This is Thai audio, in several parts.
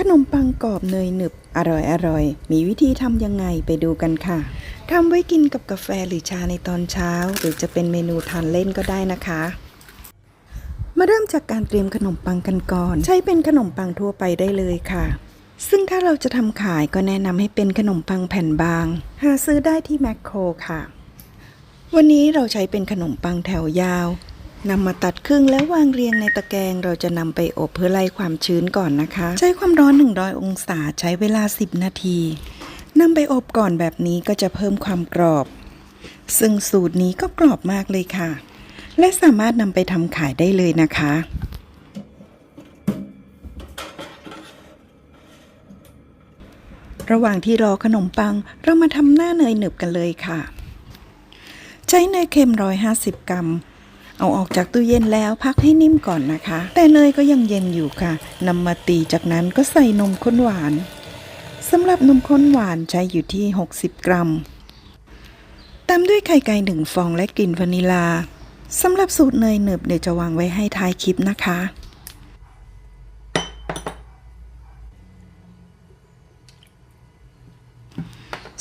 ขนมปังกรอบเนยหนึบ อร่อยอร่อย มีวิธีทำยังไงไปดูกันค่ะทำไว้กินกับกาแฟหรือชาในตอนเช้า หรือจะเป็นเมนูทานเล่นก็ได้นะคะ มาเริ่มจากการเตรียมขนมปังกันก่อน ใช้เป็นขนมปังทั่วไปได้เลยค่ะ ซึ่งถ้าเราจะทำขายก็แนะนำให้เป็นขนมปังแผ่นบาง หาซื้อได้ที่แมคโครค่ะ วันนี้เราใช้เป็นขนมปังแถวยาว นำมาตัดครึ่งแล้ววางเรียงในตะแกรงเราจะนำไปอบเพื่อไล่ความชื้นก่อนนะคะ ใช้ความร้อน 100 องศาใช้เวลา 10 นาทีนำไปอบก่อนแบบนี้ก็จะเพิ่มความกรอบ ซึ่งสูตรนี้ก็กรอบมากเลยค่ะ และสามารถนำไปทำขายได้เลยนะคะระหว่างที่รอขนมปังเรามาทำหน้าเนยหนึบกันเลยค่ะ ใช้เนยเค็ม 150 กรัม เอาออกจากตู้เย็นแล้วพักให้นิ่มก่อนนะคะ แต่เนยก็ยังเย็นอยู่ค่ะนำมาตีจากนั้นก็ใส่นมข้นหวานสำหรับนมข้นหวานใช้อยู่ที่ 60 กรัม ตามด้วยไข่ไก่หนึ่งฟองและกลิ่นวานิลาสำหรับสูตรเนยหนึบเดี๋ยวจะวางไว้ให้ท้ายคลิปนะคะ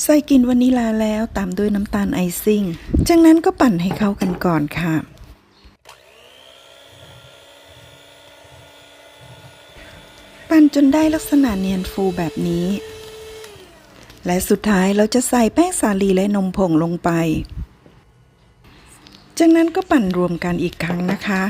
ใส่กลิ่นวานิลาแล้วตามด้วยน้ำตาลไอซิ่ง จากนั้นก็ปั่นให้เข้ากันก่อนค่ะ ปั่นจนได้ลักษณะเนียนฟูแบบนี้ และสุดท้ายเราจะใส่แป้งสาลีและนมผงลงไป จากนั้นก็ปั่นรวมกันอีกครั้งนะคะ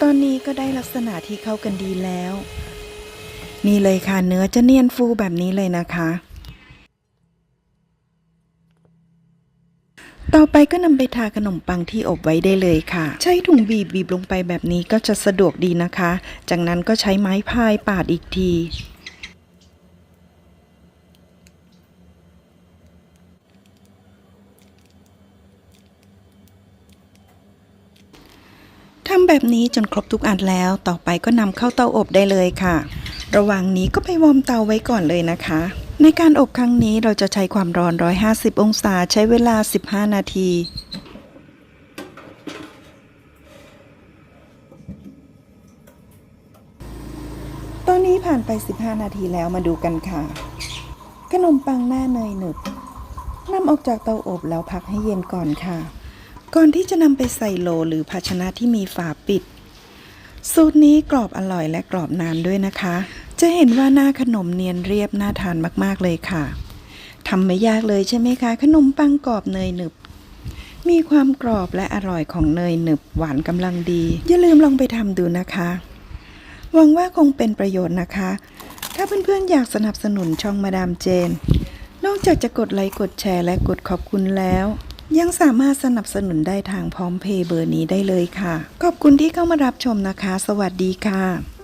ตอนนี้ก็ได้ลักษณะที่เข้ากันดีแล้ว นี่เลยค่ะเนื้อจะเนียนฟูแบบนี้เลยนะคะ ต่อไปก็นำไปทาขนมปังที่อบไว้ได้เลยค่ะ ใช้ถุงบีบบีบลงไปแบบนี้ก็จะสะดวกดีนะคะ จากนั้นก็ใช้ไม้พายปาดอีกทีทำแบบนี้จนครบทุกอันแล้ว ต่อไปก็นำเข้าเตาอบได้เลยค่ะ ระหว่างนี้ก็ไปวอร์มเตาไว้ก่อนเลยนะคะ ในการอบครั้งนี้เราจะใช้ความร้อน 150 องศาใช้เวลา 15 นาทีตอนนี้ผ่านไป 15 นาทีแล้วมาดูกันค่ะ ขนมปังหน้าเนยหนึบนำออกจากเตาอบแล้วพักให้เย็นก่อนค่ะ ก่อนที่จะนำไปใส่โลหรือภาชนะที่มีฝาปิด สูตรนี้กรอบอร่อยและกรอบนานด้วยนะคะ จะเห็นว่าหน้าขนมเนียนเรียบน่าทานมาก ๆ เลยค่ะทำไม่ยากเลยใช่ไหมคะ ขนมปังกรอบเนยหนึบ มีความกรอบและอร่อยของเนยหนึบหวานกำลังดี อย่าลืมลองไปทำดูนะคะ หวังว่าคงเป็นประโยชน์นะคะ ถ้าเพื่อนๆอยากสนับสนุนช่องมาดามเจน นอกจากจะกดไลค์กดแชร์และกดขอบคุณแล้ว ยังสามารถสนับสนุนได้ทางพร้อมเพย์เบอร์นี้ได้เลยค่ะ ขอบคุณที่เข้ามารับชมนะคะ สวัสดีค่ะ